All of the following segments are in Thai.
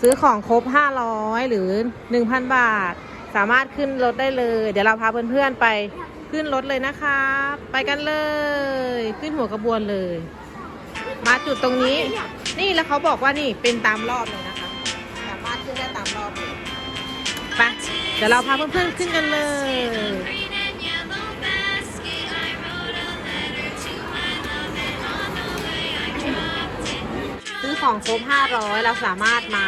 ซื้อของครบ 500 หรือ 1,000 บาท สามารถขึ้นรถได้เลย เดี๋ยวเราพาเพื่อนๆไปขึ้นรถเลยนะคะ ไปกันเลย ขึ้นหัวกระบวนเลย มาจุดตรงนี้ นี่แล้วเขาบอกว่านี่เป็นตามรอบเลยนะคะ สามารถขึ้นได้ตามรอบเลยไปเดี๋ยวเราพาเพื่อนๆขึ้นกันเลย ซื้อของครบ500 เราสามารถมา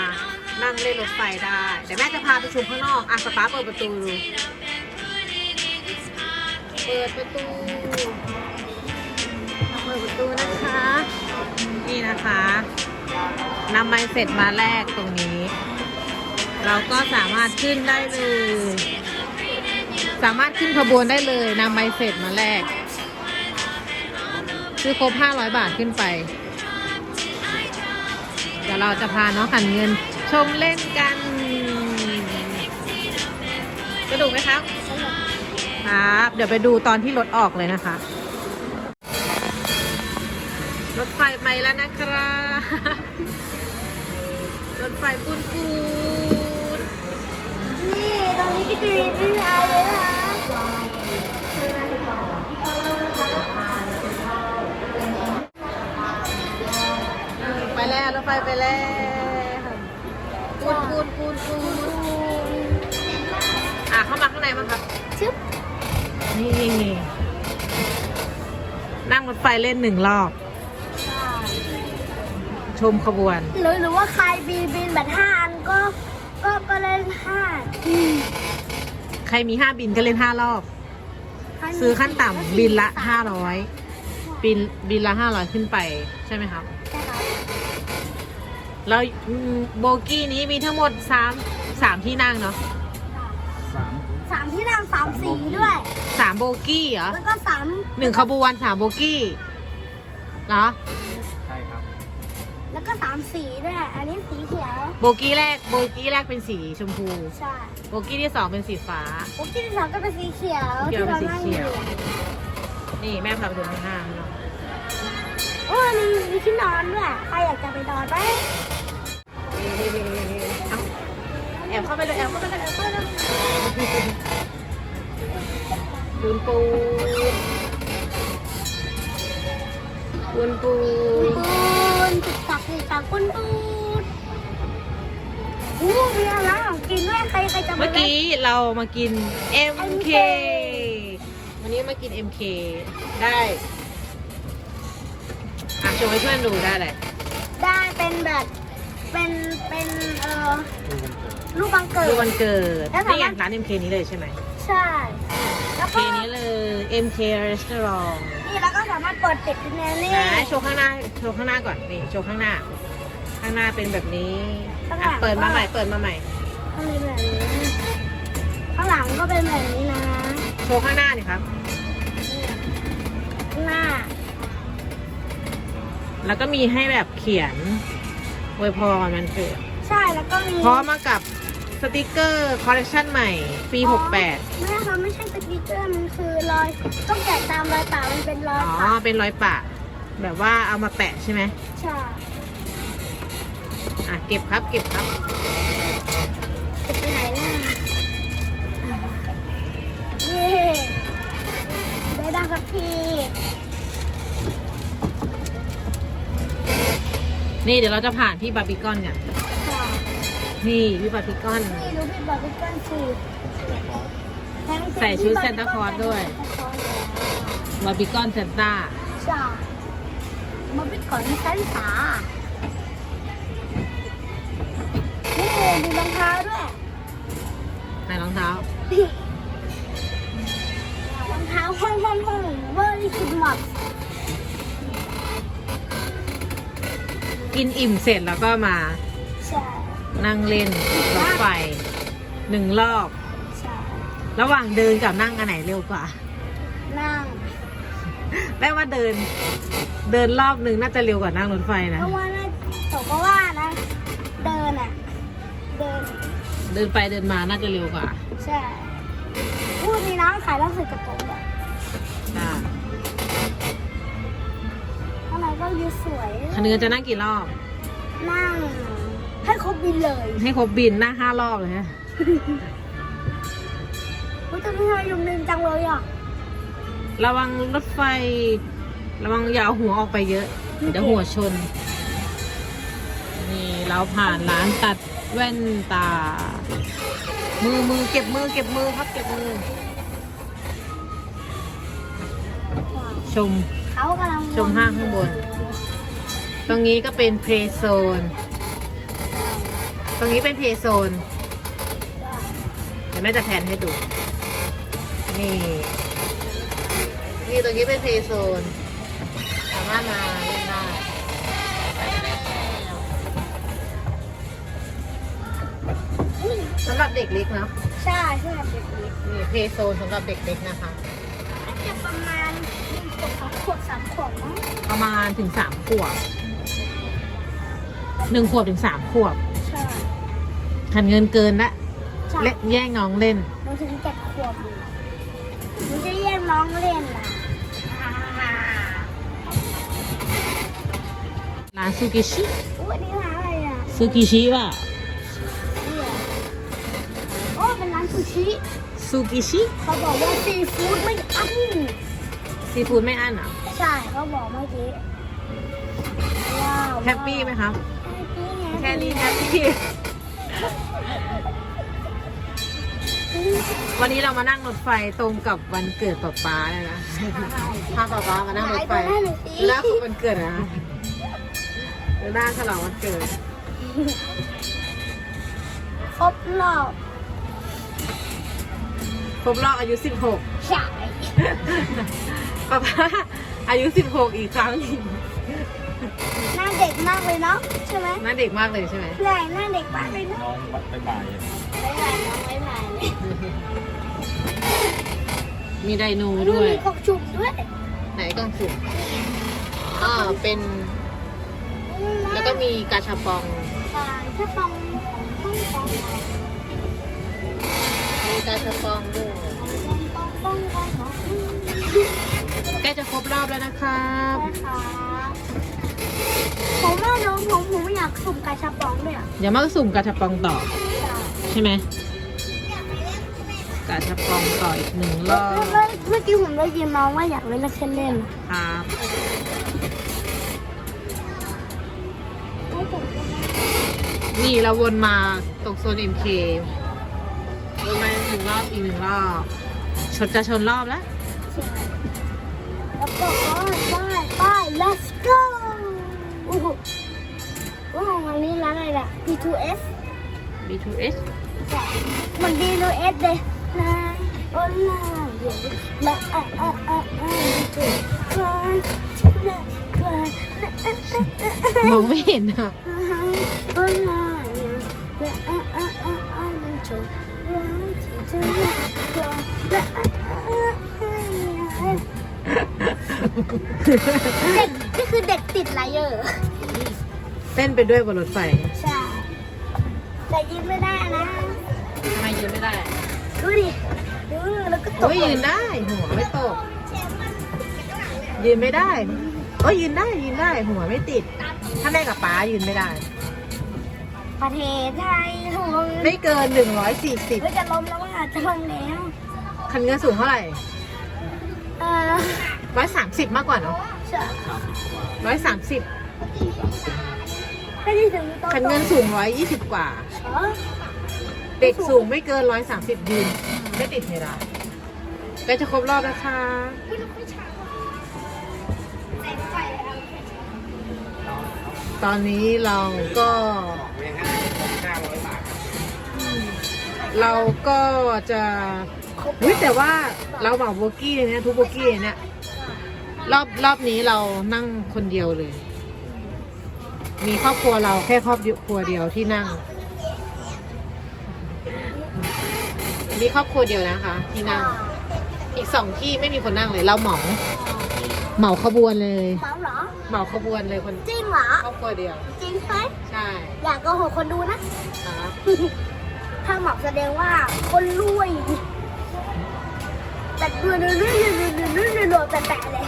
นั่งเล่นรถไฟได้ เดี๋ยวแม่จะพาไปชมข้างนอกอะสปาเปิดประตูดูเปิดประตู เปิดประตูนะคะ นี่นะคะนำไม้เสร็จมาแลกตรงนี้ เราก็สามารถขึ้นได้เลย สามารถขึ้นขบวนได้เลยนำใบเสร็จมาแลกซื้อครบ 500 บาทขึ้นไป เดี๋ยวเราจะพาน้องขันเงินชมเล่นกันสนุกไหมครับครับ เดี๋ยวไปดูตอนที่รถออกเลยนะคะ รถไฟไปแล้วนะครับรถไฟปูนปูนนี่ตอนนี้ก็จะมีที่ไอเลยนะคะไไฟไปแล้วปูนปูนปูนปูนอะเข้ามาข้างในมั้างครับชึบนี่นั่งรถไฟเล่นหนึ่งรอบ ชมขบวน หรือหรือว่าใครบินบินแบบห้าอันก็ ก็ก็เล่นห้าใครมีห้าบินก็เล่นห้ารอบ ซื้อขั้นต่ำบินละห้าร้อยบินบินละห้าร้อยขึ้นไปใช่ไหมครับใช่ครับ แล้วอืมโบกี้นี้มีทั้งหมดสามสามที่นั่งเนาะสามสามที่นั่งสามสีด้วย สามโบกี้เหรอแล้วก็สามหนึ่งขบวนสามโบกี้เหรอใช่ครับ แล้วก็สามสีด้วย อันนี้สีเขียวโบกี้แรกโบกี้แรกเป็นสีชมพูใช่โบกี้ที่สองเป็นสีฟ้าโอ้ที่ที่สองก็เป็นสีเขียวเขียวเป็นสีเขียวที่รานั่งอนี่แม่พาไปดูข้างหน้าข้างนอก โอ้ยมีมีที่นอนด้วยใครอยากจะไปนอนไหมเอาแอบเข้าไปเลยแอบเข้าไปเลยแอบเข้าไปเลยปูนปูนปูนปูปูนนติดตักติดตักปูนปูนอู้มีอะไรของกินด้วยใครใครจะไปเมื่อไหกี้เรามากิน MK วันนี้มากิน MK ได้อะ โชว์ให้เพื่อนดูได้เลยได้เป็นแบบเป็นเป็นเอ่อลูกบังเกิดูดวันเกิดแล้วสามารถ นี่อย่างร้าน MK นี้เลยใช่ไหม ใช่ แล้วเคก็นี้เลย MK Restaurant นี่แล้วก็สามารถเปิดปิดเป็นแนวนี่ นะโชว์ข้างหน้า โชว์ข้างหน้าก่อน นี่ โชว์ข้างหน้า ข้างหน้าเป็นแบบนี้อะเปิดมาใหม่ เปิดมาใหม่ข้างในแบบนี้ข้างหลังก็เป็นแบบนี้นะ โชว์ข้างหน้านี่ครับข้างหน้า แล้วก็มีให้แบบเขียนอวยพรมันเกิดใช่แล้วก็มีพร้อมมากับสติกเกอร์คอลเลคชันใหม่ ปีอ๋อ68 ไม่ค่ะไม่ใช่สติ๊กเกอร์มันคือรอยต้องแกะตามรอยปากมันเป็นรอยอ๋อ ปากเป็นรอยปะ แบบว่าเอามาแปะใช่ไหมใช่ อะ เก็บครับ เก็บครับ นี่เดี๋ยวเราจะผ่านที่บาร์บีคอนกันค่ะนี่พี่บาร์บีคอนนี่ดูพี่บอลเป็นก้อนสีใส่ชุด Santa Claus ด้วยบาร์บีคอนเซนต้าใช่มาเป็นก่อนที่ชั้นสานี่ดูรองเท้าด้วยในรองเท้ารองเท้าห้องห้องห้องเวอร์ที่สุดหมด กินอิ่มเสร็จแล้วก็มาใช่นั่งเล่นรถไฟหนึ่งรอบ ใช่ระหว่างเดินกับนั่งอันไหนเร็วกว่า นั่งแม่ว่าเดิน เดินรอบหนึ่งน่าจะเร็วกว่านั่งรถไฟเพนะราะว่าน่าผมก็ว่านะ เดินอะ เดิน เดินไปเดินมาน่าจะเร็วกว่าใช่พูดมีน้ำขายแล้วสึกกระโปรงแบบอ่าข้า งในก็ยืดสวยคันเนื้อจะนั่งกี่รอบ นั่งให้เขาบินเลยให้ครบบินหน้าห้ารอบเลยฮะอุ้ยแต่พี่ชายยมเดินจังเลยอะ ระวังรถไฟ ระวังอย่าเอาหัวออกไปเยอะ เดี๋ยวหัวชน นี่เราผ่านร้านตัดแว่นตา มือมือเก็บมือเก็บมือครับเก็บมือ ชมเขากำลังชมห้างข้างบน ตรงนี้ก็เป็นเพลย์โซน ตรงนี้เป็นเพลย์โซน เดี๋ยวแม่จะแผนให้ดู นี่ นี่ตรงนี้เป็นเพลย์โซน สามารถมาเล่นได้สำหรับเด็กเล็กเนาะ ใช่ใช่เด็กเล็กนี่เพลย์โซนสำหรับเด็กเล็กนะคะ อาจจะประมาณหนึ่งขวบสองขวบสามขวบมั้งประมาณถึงสามขวบ หนึ่งขวบถึงสามขวบใช่หันเงินเกินละใช่เล่นแย่งน้องเล่น หนูถึงเจ็ดขวบอยู่หนูจะแย่งน้องเล่นล่ะร้านซูกิชิอุ้ยนี่ร้านอะไรอะซูกิชิป่ะเนี่ยโอ้เป็นร้านซูชิซูกิชิเขาบอกว่าซีฟู้ดไม่อั้นซีฟู้ดไม่อั้นเหรอใช่เขาบอกเมื่อกี้ว้าวแฮปปี้ไหมครับ แฮแค่ปปี้นี้แฮปปี้วันนี้เรามานั่งรถไฟตรงกับวันเกิดป๊าป๊าเลยนะพาป๊าป๊ามานั่งรถไฟดูหน้าคุณวันเกิดนะดูหน้าฉลองวันเกิด ครบรอบ ครบรอบอายุ16ใช่ป๊าป๊าอายุ16อีกครั้งหนึ่งหน้า เด็กมากเลยเนาะใช่ไหมหน่าเด็กมากเลยใช่ไหมใช่หน้าเด็กมากเลยเนาะน้องวัดไปบ่ายไม่ผ่านน้องไม่ผ่านเลยมีไดโนด้วยมีกบจุกด้วยไหนกล่องสุ่มอ่าเป็น แล้วก็มีกาชาปองใช่ถ้าปองต้องปองมีกาชาปองด้วยปองปองปองปองใกล้จะครบรอบแล้วนะครับนะคะผม หนูหนูไม่อยากสุ่มกระชับปองเลยอย่าเดี๋ยวมาสุ่มกระชับปองต่อ ใช่ไหมกระชับปองต่ออีกหนึ่งรอบเมื่อกี้ผมได้ยินมาว่าอยากเล่นเล่นเล่นครับนี่เราวนมาตกโซนเอ็มเควนมาหนึ่งรอบอีกหนึ่งรอบชนจะชนรอบแล้วแล้วก็ป้ายป้ายป้าย let's go โอ้โห Ủa Hồng Hoàng lá này là B2S B2S Dạ Mình B2S đây Là Ôi là Là à à à à Màu mềm à Ôi là Là à à à à เด็กนี่คือเด็กติดไรเยอะ ต้นไปด้วยบนรถไฟใช่แต่ยืนไม่ได้นะทำไมยืนไม่ได้ ดูดิดูแล้วก็ตกโอ้ยยืนได้หัวไม่ตก ยืนไม่ได้โอ้ยยืนได้ยืนได้หัวไม่ติด ถ้าแม่กับป๊ายืนไม่ได้ ประเทศไทยของไม่เกินหนึ่งร้อยสี่สิบเฮ้ยจะล้มแล้วว่าจะล้มแล้วคันเงินสูงเท่าไหร่เออร้อยสามสิบมากกว่าเนาะใช่ร้อยสามสิบ ไม่ได้ถึงโต๊ะคันเงินสูงร้อยยี่สิบกว่าเออเด็กสูงไม่เกินร้อยสามสิบยืน ไม่ติดเวลาใกล้จะครบรอบแล้วค่ะตอนนี้เราก็ เราก็จะเฮ้ยแต่ว่าเราเหมาโบกี้เลยเนี่ยทุกโบกี้เนี่ยรอบรอบนี้เรานั่งคนเดียวเลย มีครอบครัวเราแค่ครอบครัวเดียวที่นั่ง มีครอบครัวเดียวนะคะ ที่นั่ง อีกสองที่ไม่มีคนนั่งเลยเราเหมา เหมาขบวนเลย เมาหรอเมาขบวนเลยคนจริงเหรอ ครอบครัวเดียว จริงไหมใช่ อยากโกหกคนดูนะ ถ้าเหมาแสดงว่าคนรวยแต่รวยรวยรวยรวยรวยรวยรวยแปะเลย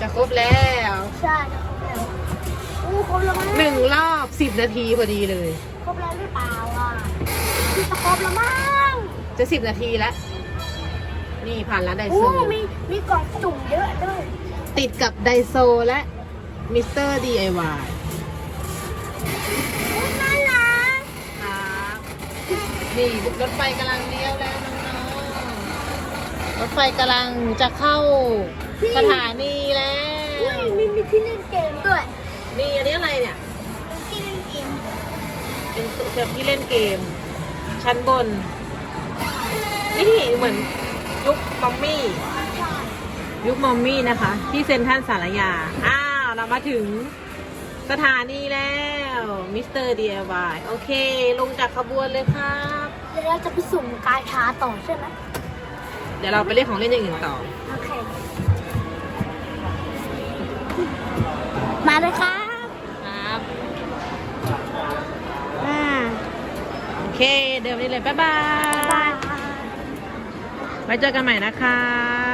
จะครบแล้ว ใช่จะครบแล้ว อ้ครบแล้วมั้งหนึ่งรอบสิบนาทีพอดีเลย ครบแล้วหรือเปล่าอะจะครบแล้วมั้งจะสิบนาทีแล้ว นี่ผ่านร้านไดโอ้โซ มีมีกล่องจุ่มเยอะด้วยติดกับไดโซและมิสเตอร์ DIY โอ้น่ารักครับนี่รถไฟกำลังเลี้ยวแล้วน้องๆรถไฟกำลังจะเข้าสถานีแล้อุ้วยมีมีที่เล่นเกมด้วย เป็นเสื้อที่เล่นเกม ชั้นบน นี่เหมือนยุคมอมมี่ ยุคมอมมี่นะคะ ที่เซ็นทรัลสารยา อ้าว เรามาถึงสถานีแล้วมิสเตอร์ DIY โอเค ลงจากขบวนเลยครับเดี๋ยวเราจะไปสุ่มกาชาต่อใช่ไหมเดี๋ยวเราไปเล่นของเล่นอย่างอื่นต่อ โอเค มาเลยครับ ครับ อ่า โอ เคเดินไปเลย บ๊ายบาบายยไว้เจอกันใหม่นะครับ